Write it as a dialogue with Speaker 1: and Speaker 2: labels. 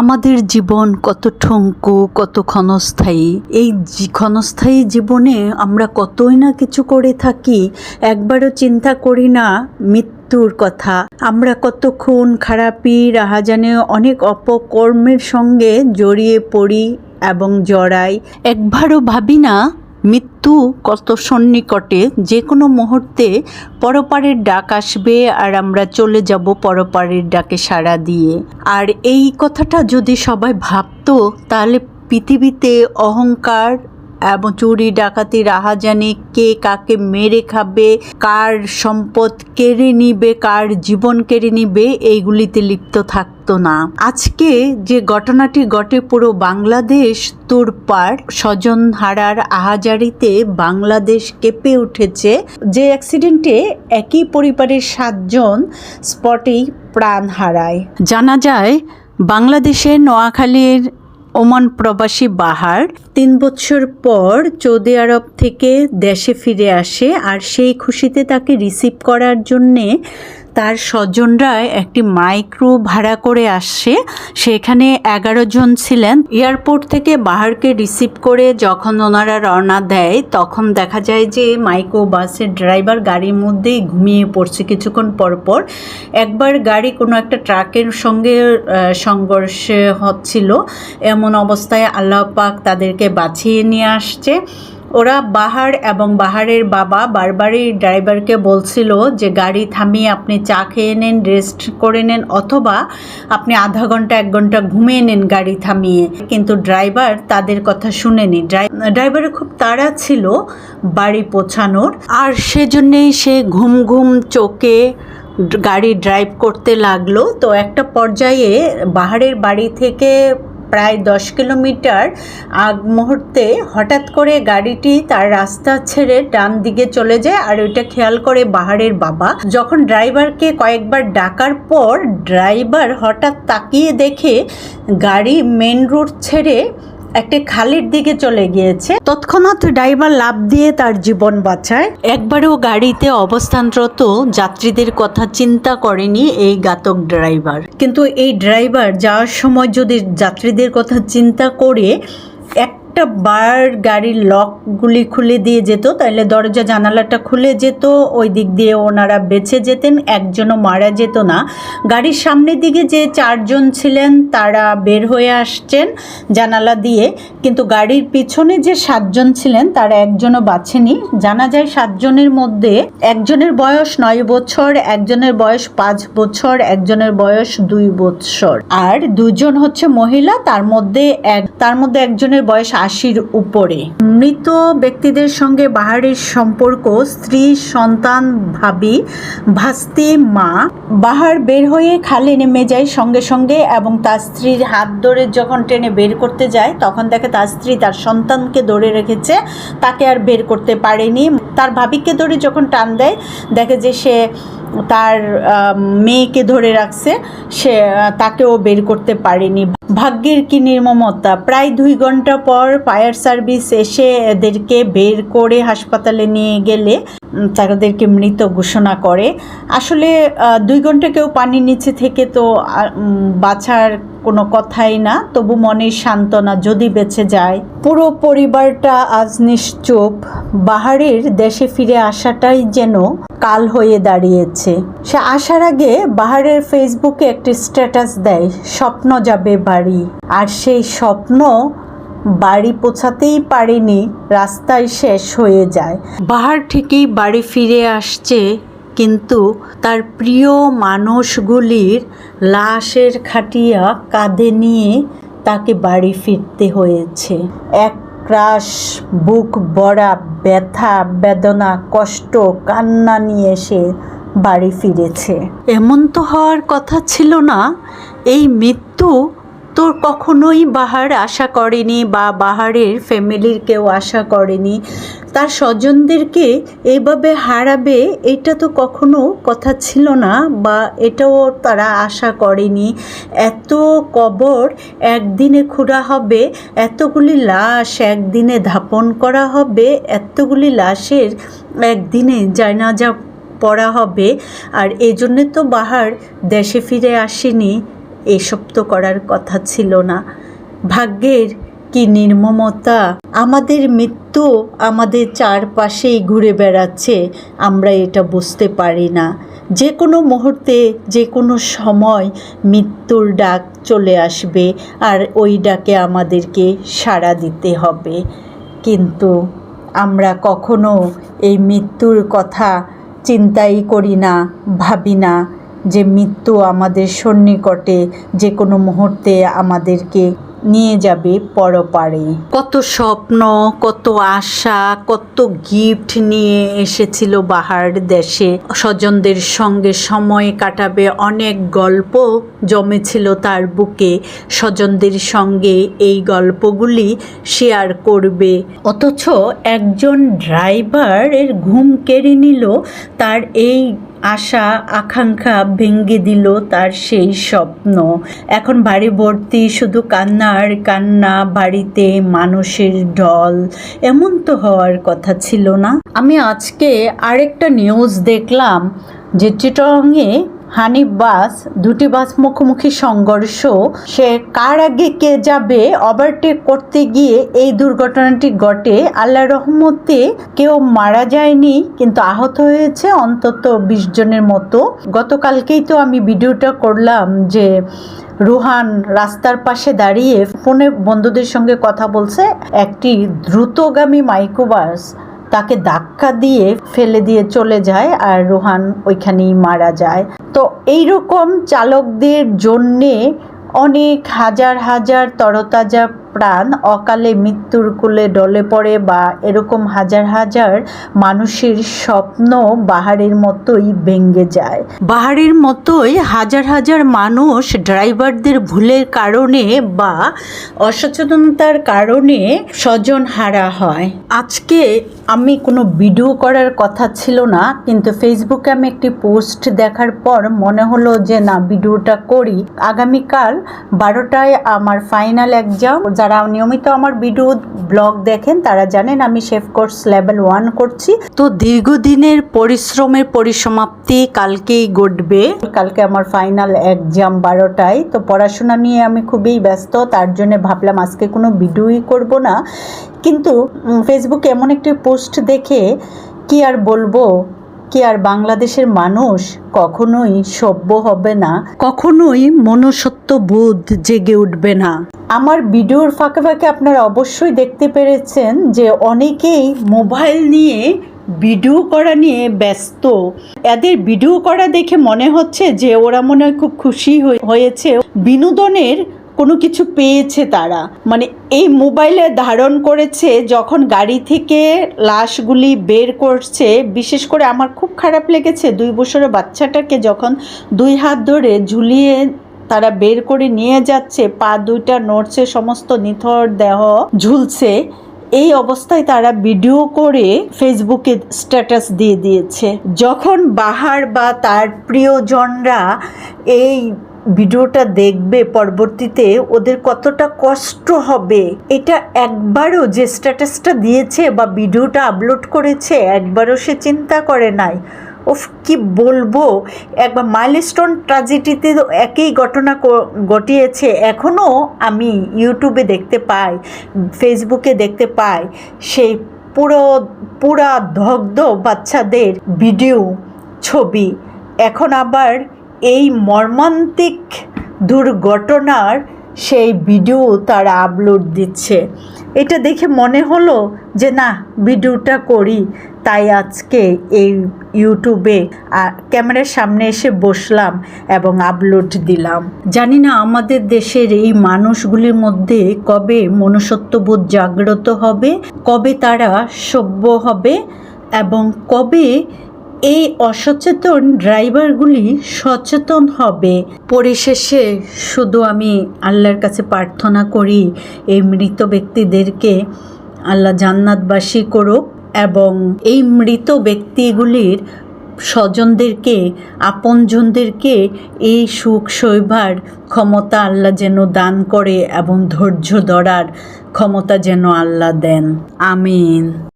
Speaker 1: আমাদের জীবন কত ঠঙ্কু, কত ক্ষণস্থায়ী। এই ক্ষণস্থায়ী জীবনে আমরা কতই না কিছু করে থাকি, একবারও চিন্তা করি না মৃত্যুর কথা। আমরা কত খুন, খারাপি, রাহাজানে অনেক অপকর্মের সঙ্গে জড়িয়ে পড়ি এবং জড়াই। একবারও ভাবি না মৃত্যু কত সন্নিকটে যে কোনো মুহূর্তে পরপারের ডাক আসবে আর আমরা চলে যাব পরপারের ডাকে সাড়া দিয়ে। আর এই কথাটা যদি সবাই ভাবতো, তাহলে পৃথিবীতে অহংকার এবং চুরি, ডাকাতি, রাহাজানি, কে কাকে মেরে খাবে, কার সম্পদ কেড়ে নিবে, কার জীবন কেড়ে নিবে, এইগুলিতে লিপ্ত থাকতো না। আজকে যে ঘটনাটি ঘটে পুরো বাংলাদেশ তোরপাড় স্বজন হারার আহাজারিতে বাংলাদেশ কেঁপে উঠেছে। যে অ্যাক্সিডেন্টে একই পরিবারের সাতজন স্পটেই প্রাণ হারায়। জানা যায়, বাংলাদেশের নোয়াখালীর ওমান প্রবাসী বাহার তিন বছর পর সৌদি আরব থেকে দেশে ফিরে আসে আর সেই খুশিতে তাকে রিসিভ করার জন্যে তার স্বজনরা একটি মাইক্রো ভাড়া করে আসে। সেখানে এগারো জন ছিলেন। এয়ারপোর্ট থেকে বাহারকে রিসিভ করে যখন ওনারা রওনা দেয়, তখন দেখা যায় যে মাইক্রো বাসের ড্রাইভার গাড়ির মধ্যেই ঘুমিয়ে পড়ছে কিছুক্ষণ পর পর। একবার গাড়ি কোনো একটা ট্রাকের সঙ্গে সংঘর্ষে হচ্ছিল। এমন অবস্থায় আল্লাহ পাক তাদেরকে বাঁচিয়ে নিয়ে আসছে। ওরা বাহার এবং বাহারের বাবা বারবারই ড্রাইভারকে বলছিল যে, গাড়ি থামিয়ে আপনি চা খেয়ে নেন, রেস্ট করে নেন, অথবা আপনি আধা ঘণ্টা, এক ঘণ্টা ঘুমিয়ে নেন গাড়ি থামিয়ে। কিন্তু ড্রাইভার তাদের কথা শুনেনি। ড্রাই- ড্রাইভারের খুব তাড়া ছিল বাড়ি পৌঁছানোর। আর সেজন্যেই সে ঘুম ঘুম চোখে গাড়ি ড্রাইভ করতে লাগল। তো একটা পর্যায়ে বাহারের বাড়ি থেকে প্রায় দশ কিলোমিটার আগ মুহূর্তে হঠাৎ করে গাড়িটি তার রাস্তা ছেড়ে ডান দিকে চলে যায়। আর ওইটা খেয়াল করে বাহারের বাবা। যখন ড্রাইভারকে কয়েকবার ডাকার পর ড্রাইভার হঠাৎ তাকিয়ে দেখে গাড়ি মেন রোড ছেড়ে একটা খালির দিকে চলে গিয়েছে। তৎক্ষণাৎ ড্রাইভার লাভ দিয়ে তার জীবন বাঁচায়। একবারও গাড়িতে অবস্থানরত যাত্রীদের কথা চিন্তা করেনি এই ঘাতক ড্রাইভার। কিন্তু এই ড্রাইভার যাওয়ার সময় যদি যাত্রীদের কথা চিন্তা করে একটা বার গাড়ির লকগুলি খুলে দিয়ে যেত তাহলে দরজা জানালাটা খুলে যেত, ওই দিক দিয়ে ওনারা বেঁচে যেতেন, একজনও মারা যেত না। গাড়ির সামনের দিকে যে চারজন ছিলেন, তারা বের হয়ে আসছেন জানালা দিয়ে, কিন্তু গাড়ির পিছনে যে সাতজন ছিলেন, তারা একজনও বাঁচেনি। জানা যায় সাতজনের মধ্যে একজনের বয়স নয় বছর, একজনের বয়স পাঁচ বছর, একজনের বয়স দুই বছর। আর দুজন হচ্ছে মহিলা, তার মধ্যে এক, তার মধ্যে একজনের বয়স আশির উপরে। মৃত ব্যক্তিদের সঙ্গে বাহারের সম্পর্ক, স্ত্রী, সন্তান, ভাবি, ভাস্তি, মা। বাহার বের হয়ে খালে নেমে যায় সঙ্গে সঙ্গে এবং তার স্ত্রীর হাত ধরে যখন টেনে বের করতে যায়, তখন দেখে তার স্ত্রী তার সন্তানকে ধরে রেখেছে, তাকে আর বের করতে পারেনি। তার ভাবিকে ধরে যখন টান দেয়, দেখে যে সে তার মেয়েকে ধরে রাখছে। সে তাকেও বের করতে পারেনি। ভাগ্যের কি নির্মমতা? প্রায় দুই ঘণ্টা পর ফায়ার সার্ভিস এসে এদেরকে বের করে হাসপাতালে নিয়ে গেলে তাদেরকে মৃত ঘোষণা করে। আসলে দুই ঘণ্টা কেউ পানির নিচে থেকে তো বাঁচার কোনো কথাই না। তবু মনের সান্ত্বনা যদি বেঁচে যায়, পুরো পরিবারটা আজ নিশ্চুপ। বাহারের দেশে ফিরে আসাটাই যেন কাল হয়ে দাঁড়িয়েছে। সে আসার আগে বাহারের ফেসবুকে একটি স্ট্যাটাস দেয়, স্বপ্ন যাবে বাড়ি। আর সেই স্বপ্ন বাড়ি পৌঁছাতেই পারেনি, রাস্তায় শেষ হয়ে যায়। বাহার ঠিকই বাড়ি ফিরে আসছে, কিন্তু তার প্রিয় মানুষগুলির লাশের খাটিয়া কাঁধে নিয়ে তাকে বাড়ি ফিরতে হয়েছে। এক ক্রাশ বুক বড়া ব্যথা, বেদনা, কষ্ট, কান্না নিয়ে সে বাড়ি ফিরেছে। এমন তো হওয়ার কথা ছিল না, এই মৃত্যু তো কখনোই বাহার আশা করেনি বা বাহারের ফ্যামিলির কেউ আশা করেনি। তার স্বজনদেরকে এইভাবে হারাবে, এটা তো কখনো কথা ছিল না বা এটাও তারা আশা করেনি। এত কবর একদিনে খুঁড়া হবে, এতগুলি লাশ একদিনে ধাপন করা হবে, এতগুলি লাশের একদিনে জানাজা পড়া হবে, আর এই জন্যে তো বাহার দেশে ফিরে আসেনি। এসব তো করার কথা ছিল না। ভাগ্যের কি নির্মমতা? আমাদের মৃত্যু আমাদের চারপাশেই ঘুরে বেড়াচ্ছে, আমরা এটা বুঝতে পারি না। যে কোনো মুহূর্তে, যে কোনো সময় মৃত্যুর ডাক চলে আসবে আর ওই ডাকে আমাদেরকে সাড়া দিতে হবে। কিন্তু আমরা কখনো এই মৃত্যুর কথা চিন্তাই করি না, ভাবি না। যে মৃত্যু আমাদের সন্নিকটে যে কোনো মুহূর্তে আমাদেরকে নিয়ে যাবে পরপারে। কত স্বপ্ন, কত আশা, কত গিফট নিয়ে এসেছিল বাহার দেশে। স্বজনদের সঙ্গে সময় কাটাবে অনেক গল্প জমেছিল তার বুকে। স্বজনদের সঙ্গে এই গল্পগুলি শেয়ার করবে। অথচ একজন ড্রাইভারের ঘুম কেড়ে নিল তার এই আশা, আকাঙ্ক্ষা ভেঙ্গে দিল তার সেই স্বপ্ন। এখন বাড়ি ভর্তি, শুধু কান্নার কান্না, বাড়িতে মানুষের ঢল। এমন তো হওয়ার কথা ছিল না। আমি আজকে আরেকটা নিউজ দেখলাম যে চিটংয়ে হানিফ বাস, দুটি বাস মুখোমুখি সংঘর্ষ। সে কার আগে কে যাবে, ওভারটেক করতে গিয়ে এই দুর্ঘটনাটি ঘটে। আল্লাহ রহমতে কেউ মারা যায়নি, কিন্তু আহত হয়েছে অন্তত বিশ জনের মতো। গতকালকেই তো আমি ভিডিওটা করলাম যে রুহান রাস্তার পাশে দাঁড়িয়ে ফোনে বন্ধুদের সঙ্গে কথা বলছে, একটি দ্রুতগামী মাইক্রোবাস। তাকে ধাক্কা দিয়ে ফেলে দিয়ে চলে যায় আর রোহান ওইখানেই মারা যায়। তো এইরকম চালকদের জন্যে অনেক হাজার হাজার তরতাজা প্রাণ অকালে মৃত্যুর কোলে ডলে পড়ে বা এরকম হাজার হাজার মানুষের স্বপ্ন বাহারের মতোই ভেঙ্গে যায়। বাহারের মতোই হাজার হাজার মানুষ ড্রাইভারদের ভুলের কারণে বা অসচেতনতার কারণে স্বজন হারা হয়। আজকে আমি কোনো ভিডিও করার কথা ছিল না, কিন্তু ফেসবুকে আমি একটি পোস্ট দেখার পর মনে হলো যে না, ভিডিওটা করি। আগামীকাল বারোটায় আমার ফাইনাল এক্সাম। যারা নিয়মিত আমার ভিডিও ব্লগ দেখেন, তারা জানেন আমি শেফ কোর্স লেভেল ওয়ান করছি। তো দীর্ঘদিনের পরিশ্রমের পরিসমাপ্তি কালকেই ঘটবে। কালকে আমার ফাইনাল এক্সাম বারোটায়। তো পড়াশোনা নিয়ে আমি খুবই ব্যস্ত, তার জন্য ভাবলাম আজকে কোনো ভিডিওই করব না। কিন্তু ফেসবুকে এমন একটি পোস্ট দেখে কি আর বলব? কি আর বাংলাদেশের মানুষ কখনোই সভ্য হবে না, কখনোই মনুষ্যত্ব বোধ জেগে উঠবে না। আমার ভিডিওর ফাঁকে ফাঁকে আপনারা অবশ্যই দেখতে পেরেছেন যে অনেকেই মোবাইল নিয়ে ভিডিও করা নিয়ে ব্যস্ত। এদের ভিডিও করা দেখে মনে হচ্ছে যে ওরা মনে হয় খুব খুশি হয়ে- হয়েছে। বিনোদনের কোনো কিছু পেয়েছে তারা। মানে এই মোবাইলে ধারণ করেছে যখন গাড়ি থেকে লাশগুলি বের করছে, বিশেষ করে আমার খুব খারাপ লেগেছে দুই বছরের বাচ্চাটাকে যখন দুই হাত ধরে ঝুলিয়ে তারা বের করে নিয়ে যাচ্ছে, পা দুইটা নড়ছে, সমস্ত নিথর দেহ ঝুলছে, এই অবস্থায় তারা ভিডিও করে ফেসবুকে স্ট্যাটাস দিয়ে দিয়েছে। যখন বাহার বা তার প্রিয়জনরা এই ভিডিওটা দেখবে পরবর্তীতে ওদের কতটা কষ্ট হবে। এটা একবারও যে স্ট্যাটাসটা দিয়েছে বা ভিডিওটা আপলোড করেছে, একবারও সে চিন্তা করে নাই। ওফ, কি বলব? একবার মাইলস্টোন ট্রাজেডিতে তো একই ঘটনা ঘটিয়েছে। এখনও আমি ইউটিউবে দেখতে পাই ফেসবুকে দেখতে পাই সেই পুরো, পুরা দগ্ধ বাচ্চাদের ভিডিও ছবি। এখন আবার এই মর্মান্তিক দুর্ঘটনার সেই ভিডিও তারা আপলোড দিচ্ছে। এটা দেখে মনে হলো যে, না, ভিডিওটা করি। তাই আজকে এই ইউটিউবে ক্যামেরার সামনে এসে বসলাম এবং আপলোড দিলাম। জানি না আমাদের দেশের এই মানুষগুলির মধ্যে কবে মনুষ্যত্ববোধ জাগ্রত হবে, কবে তারা সভ্য হবে এবং কবে এই অসচেতন ড্রাইভারগুলি সচেতন হবে। পরিশেষে শুধু আমি আল্লাহর কাছে প্রার্থনা করি, এই মৃত ব্যক্তিদেরকে আল্লাহ জান্নাতবাসী করুক এবং এই মৃত ব্যক্তিগুলির স্বজনদেরকে, আপনজনদেরকে এই সুখ শৈভার ক্ষমতা আল্লাহ যেন দান করে এবং ধৈর্য ধরার ক্ষমতা যেন আল্লাহ দেন। আমিন।